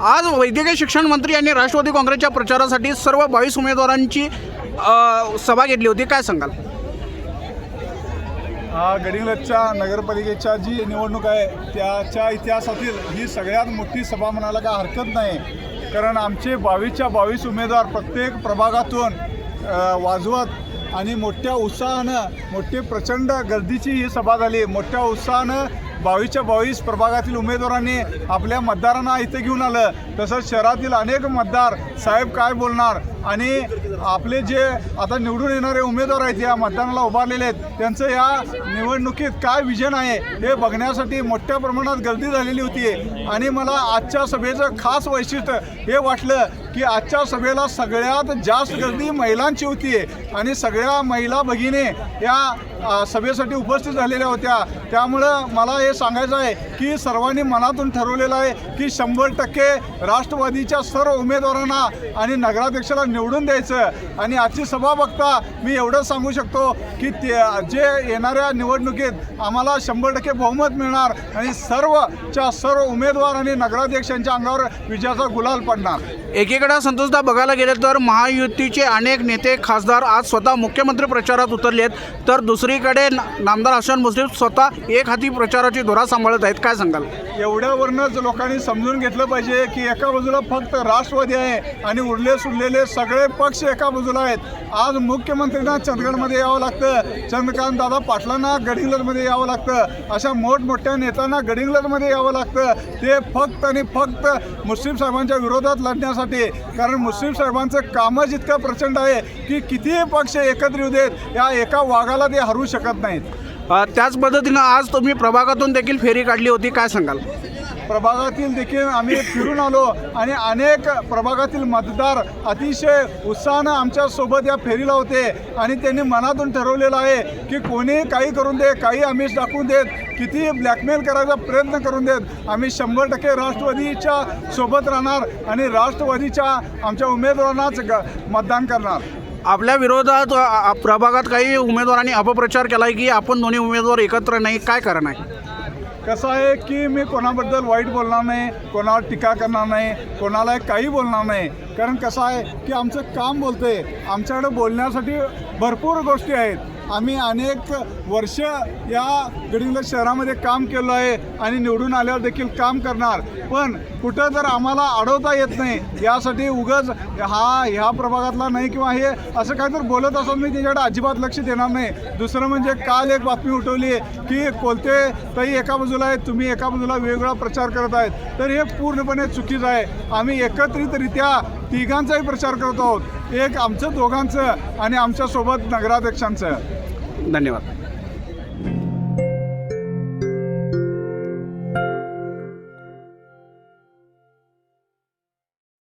आज वैद्यकीय शिक्षण मंत्री यांनी राष्ट्रवादी काँग्रेसच्या प्रचारासाठी सर्व बावीस उमेदवारांची सभा घेतली होती. काय सांगाल? हा नगरपालिकेच्या जी निवडणूक आहे त्याच्या इतिहासातील ही सगळ्यात मोठी सभा म्हणायला काय हरकत नाही. कारण आमचे बावीसच्या बावीस उमेदवार प्रत्येक प्रभागातून वाजवत आणि मोठ्या उत्साहानं मोठी प्रचंड गर्दीची ही सभा झाली. मोठ्या उत्साहानं बावीसच्या बावीस प्रभागातील उमेदवारांनी आपल्या मतदारांना इथे घेऊन आलं. तसंच शहरातील अनेक मतदार साहेब काय बोलणार? आणि आपले जे आता निवडून येणारे उमेदवार आहेत या मतदानाला उभारलेले आहेत त्यांचं या निवडणुकीत काय विजन आहे हे बघण्यासाठी मोठ्या प्रमाणात गर्दी झालेली होती. आणि मला आजच्या सभेचं खास वैशिष्ट्य हे वाटलं की आजच्या सभेला सगळ्यात जास्त गर्दी महिलांची होती. आणि सगळ्या महिला भगिनी या सभेसाठी उपस्थित झालेल्या होत्या. त्यामुळं मला हे सांगायचं आहे की सर्वांनी मनातून ठरवलेलं आहे की शंभर टक्के राष्ट्रवादीच्या सर्व उमेदवारांना आणि नगराध्यक्षाला निवडून द्यायचं. आणि आजची सभा बघता मी एवढं सांगू शकतो की ते जे येणाऱ्या निवडणुकीत आम्हाला शंभर टक्के बहुमत मिळणार आणि सर्वच्या सर्व उमेदवार आणि नगराध्यक्षांच्या अंगावर विजयाचा गुलाल पडणार. एकीकडे संतोषदा बघायला गेले तर महायुतीचे अनेक नेते खासदार आज स्वतः मुख्यमंत्री प्रचारात उतरले आहेत. तर दुसरीकडे नामदार हसन मुश्रीफ स्वतः एक हाती प्रचाराची धोरा सांभाळत आहेत. काय सांगाल? एवढ्यावरनंच लोकांनी समजून घेतलं पाहिजे की एका बाजूला फक्त राष्ट्रवादी आहे आणि उरले सुरलेले सगळे पक्ष का बाजूला आहेत आज मुख्यमंत्र्यांना चंदगडमध्ये यावं लागतं. चंद्रकांत दादा पाटलांना गडिंग्लजमध्ये यावं लागतं. अशा मोठमोठ्या नेत्यांना गडिंग्लजमध्ये यावं लागतं. ते फक्त आणि फक्त मुस्लिम साहेबांच्या विरोधात लढण्यासाठी. कारण मुस्लिम साहेबांचं कामच इतकं प्रचंड आहे की कितीही पक्ष एकत्र येऊ देत या एका वाघाला ते हरू शकत नाहीत. त्याच पद्धतीनं आज तुम्ही प्रभागातून देखील फेरी काढली होती. काय सांगाल? प्रभागातील देखील आम्ही फिरून आलो आणि अनेक प्रभागातील मतदार अतिशय उत्साहानं आमच्यासोबत या फेरीला होते. आणि त्यांनी मनातून ठरवलेलं आहे की कोणी काही करून दे काही आमिष दाखवून देत किती ब्लॅकमेल करायचा प्रयत्न करून देत आम्ही शंभर टक्के राष्ट्रवादीच्या सोबत राहणार आणि राष्ट्रवादीच्या आमच्या उमेदवारांनाच ग- मतदान करणार. आपल्या विरोधात प्रभागात काही उमेदवारांनी अपप्रचार केला आहे की आपण दोन्ही उमेदवार एकत्र नाही काय कारण आहे? कसं आहे की मी कोणाबद्दल वाईट बोलणार नाही कोणावर टीका करणार नाही कोणाला काही बोलणार नाही. कारण कसं आहे की आमचं काम बोलते आमच्याकडे बोलण्यासाठी भरपूर गोष्टी आहेत. आम्ही अनेक वर्ष या गडिंग्लज शहरामध्ये काम केलं आहे आणि निवडून आल्यावर देखील काम करणार. पण कुठं जर आम्हाला अडवता येत नाही. यासाठी उगच हा ह्या प्रभागातला नाही किंवा हे असं काय तर बोलत असून मी त्याच्याकडे अजिबात लक्ष देणार नाही. दुसरं म्हणजे काल एक बातमी उठवली की कोलते ताई एका बाजूला आहेत तुम्ही एका बाजूला वेगवेगळा प्रचार करत आहेत. तर हे पूर्णपणे चुकीचं आहे. आम्ही एकत्रितरित्या तिघांचाही प्रचार करत आहोत. एक आमचं दोघांचं आणि आमच्यासोबत नगराध्यक्षांचं. धन्यवाद.